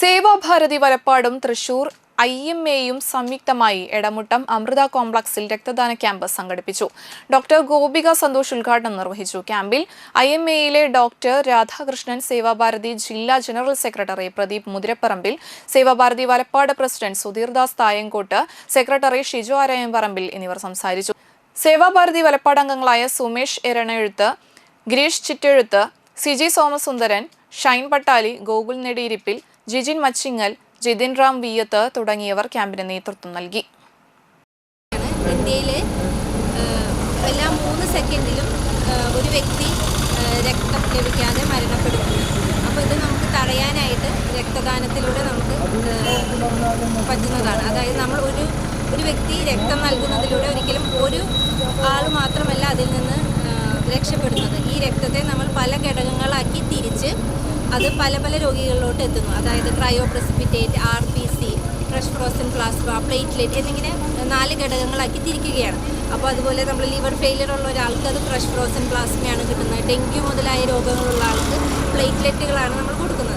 സേവാഭാരതി വലപ്പാടും Thrissur I M എയും സംയുക്തമായി എടമുട്ടം അമൃത കോംപ്ലക്സിൽ രക്തദാന ക്യാമ്പ് സംഘടിപ്പിച്ചു. ഡോക്ടർ ഗോപിക സന്തോഷ് ഉദ്ഘാടനം നിർവഹിച്ചു. ക്യാമ്പിൽ ഐ എം എയിലെ ഡോക്ടർ രാധാകൃഷ്ണൻ സേവാഭാരതി ജില്ലാ general secretary Pradeep Muthiraparambil Sevabharathi Valappad president Sudheerdas Thayankottu secretary Shiju Parambil എന്നിവർ സംസാരിച്ചു. സേവാഭാരതി വലപ്പാട് അംഗങ്ങളായ സുമേഷ് എരണെഴുത്ത് ഗിരീഷ് ചിറ്റെഴുത്ത് സിജി സോമസുന്ദരൻ ഷൈൻ പട്ടാലി ഗോകുൽ നെടിയിരിപ്പിൽ ജിജിൻ മച്ചിങ്ങൽ ജിതിൻ റാം വിയത്ത് തുടങ്ങിയവർ ക്യാമ്പിന് നേതൃത്വം നൽകി. ഇന്ത്യയിലെ എല്ലാ മൂന്ന് സെക്കൻഡിലും ഒരു വ്യക്തി രക്തം ലഭിക്കാതെ മരണപ്പെടുന്നു. അപ്പോൾ ഇത് നമുക്ക് തടയാനായിട്ട് രക്തദാനത്തിലൂടെ നമുക്ക് പറ്റുന്നതാണ്. അതായത് നമ്മൾ ഒരു ഒരു വ്യക്തി രക്തം നൽകുന്നതിലൂടെ ഒരിക്കലും ഒരു ആൾ മാത്രമല്ല അതിൽ നിന്ന് രക്ഷപ്പെടുന്നത്. ഈ രക്തത്തെ നമ്മൾ പല ഘടകങ്ങളാക്കി തിരിച്ച് അത് പല പല രോഗികളിലോട്ട് എത്തുന്നു. അതായത് cryoprecipitate R P C fresh frozen plasma platelet എന്നിങ്ങനെ നാല് ഘടകങ്ങളാക്കി തിരിക്കുകയാണ്. അപ്പോൾ അതുപോലെ നമ്മൾ ലിവർ ഫെയിലിയർ ഉള്ള ഒരാൾക്ക് അത് ഫ്രഷ് ഫ്രോസൺ പ്ലാസ്മയാണ് കിട്ടുന്നത്. ഡെങ്കി മുതലായ രോഗങ്ങളുള്ള ആൾക്ക് പ്ലേറ്റ്ലെറ്റുകളാണ് നമ്മൾ കൊടുക്കുന്നത്.